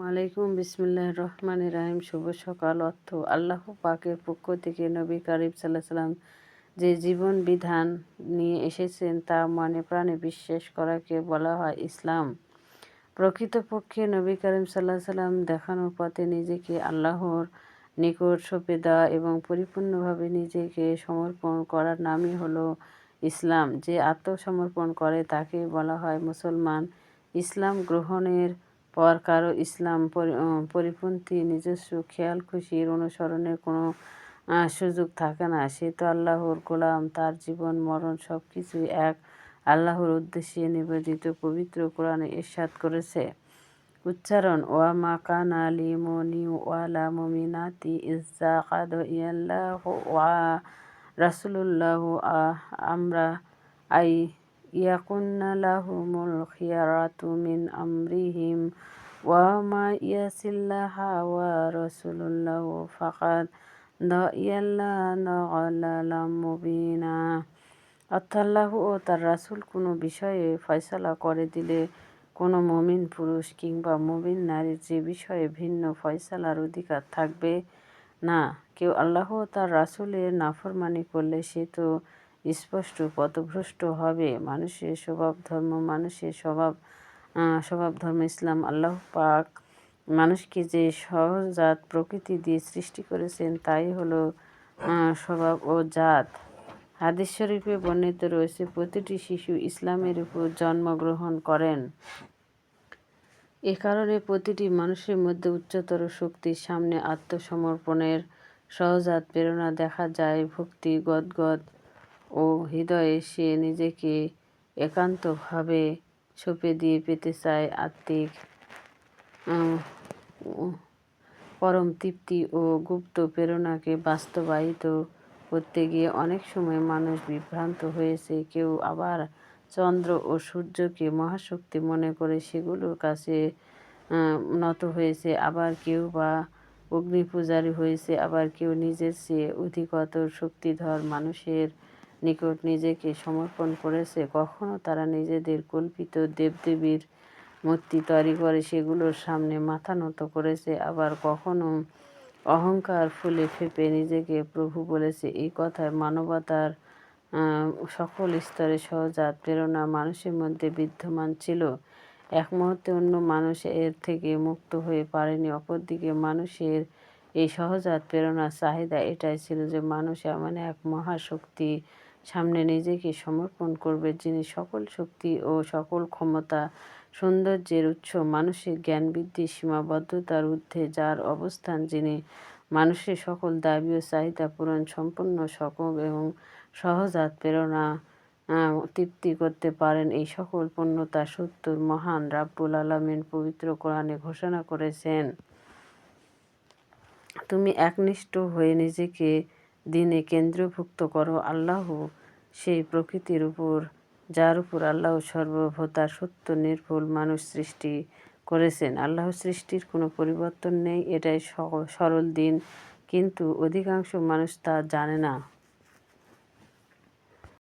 মালাইকুম বিসমিল্লাহ রহমান রাহিম। শুভ সকাল অর্থ। আল্লাহ পাকের পক্ষ থেকে নবী কারিম সাল্লাহ সাল্লাম যে জীবন বিধান নিয়ে এসেছেন, তা মনে প্রাণে বিশ্বাস করাকে বলা হয় ইসলাম। প্রকৃতপক্ষে নবী করিম সাল্লাহ সাল্লাম দেখানো পথে নিজেকে আল্লাহর নিকট সঁপে দেওয়া এবং পরিপূর্ণভাবে নিজেকে সমর্পণ করার নামই হলো ইসলাম। যে আত্মসমর্পণ করে তাকে বলা হয় মুসলমান। ইসলাম গ্রহণের পর কারও ইসলাম পরিপন্থী নিজস্ব খেয়াল খুশির অনুসরণের কোনো সুযোগ থাকে না। সে তো আল্লাহর গোলাম, তার জীবন, মরণ সব কিছুই এক আল্লাহর উদ্দেশ্যে নিবেদিত পবিত্র কোরআনে ইরশাদ করেছে। উচ্চারণ, ওয়া মা কানা লিমনি ওয়ালা মমিনাতি ইজ্জা কাদ ইয়াল্লাহ ওয়া রাসূলুল্লাহ আমরা আই ইয়াকুন্না লাহুমুল খিয়ারাতু রাসূলুল্লাহু ফাকাদ মুবিনা ও তার রাসুল কোনো বিষয়ে ফয়সালা করে দিলে কোনো মমিন পুরুষ কিংবা মমিন নারীর যে বিষয়ে ভিন্ন ফয়সালার অধিকার থাকবে না। কেউ আল্লাহ তার রাসূলের নাফরমানি করলে সে তো স্পষ্ট, পথভ্রষ্ট হবে। মানুষের স্বভাব, ধর্ম, মানুষের স্বভাব স্বভাব, ধর্ম, ইসলাম, আল্লাহ পাক মানুষকে যে সহজাত প্রকৃতি দিয়ে সৃষ্টি করেছেন, তাই হলো স্বভাব ও জাত। হাদিস শরীফে বর্ণিত রয়েছে, প্রতিটি শিশু ইসলামের উপর জন্মগ্রহণ করেন। এ কারণে প্রতিটি মানুষের মধ্যে উচ্চতর শক্তির সামনে আত্মসমর্পণের সহজাত প্রেরণা দেখা যায়, ভক্তি, গদগদ ও হৃদয়ে সে নিজেকে একান্তভাবে সঁপে দিয়ে পেতে চায় আত্মিক পরম তৃপ্তি ও গুপ্ত প্রেরণাকে বাস্তবায়িত করতে গিয়ে অনেক সময় মানুষ বিভ্রান্ত হয়েছে। কেউ আবার চন্দ্র ও সূর্যকে মহাশক্তি মনে করে সেগুলোর কাছে নত হয়েছে। আবার কেউ বা অগ্নি পূজারী হয়েছে, আবার কেউ নিজের চেয়ে অধিকতর শক্তিধর মানুষের নিকট নিজেকে সমর্পণ করেছে। কখনো তারা নিজেদের কল্পিত দেবদেবীর মূর্তি তৈরি করে সেগুলোর সামনে মাথা নত করেছে, আবার কখনো অহংকার ফুলে ফেপে নিজেকে প্রভু বলেছে। এই কথায় মানবতার সকল স্তরে সহজাত প্রেরণা মানুষের মধ্যে বিদ্যমান ছিল। এক মুহূর্তে অন্য মানুষ এর থেকে মুক্ত হয়ে পারেনি, অপরদিকে মানুষের এই সহজাত প্রেরণার চাহিদা এটাই ছিল যে মানুষ এমন এক মহাশক্তি সামনে নিজেকে সমর্পণ করবে, যিনি সকল শক্তি ও সকল ক্ষমতা, সৌন্দর্যের উৎস মানুষের জ্ঞান বৃদ্ধি সীমাবদ্ধতার ঊর্ধ্বে, যার অবস্থান যিনি মানুষের সকল দাবি ও চাহিদা পূরণ, সম্পূর্ণ সকল এবং সহজাত প্রেরণা তৃপ্তি করতে পারেন। এই সকল পূর্ণতা সত্তর মহান রাব্বুল আলমিন পবিত্র কোরআনে ঘোষণা করেছেন, তুমি একনিষ্ঠ হয়ে নিজেকে দিনে কেন্দ্রভুক্ত করো আল্লাহ, সেই প্রকৃতির উপর, যার উপর আল্লাহ সর্বভতা সত্য নির্ভুল মানুষ সৃষ্টি করেছেন। আল্লাহ সৃষ্টির কোনো পরিবর্তন নেই, এটাই সরল দিন। কিন্তু অধিকাংশ মানুষ তা জানে না।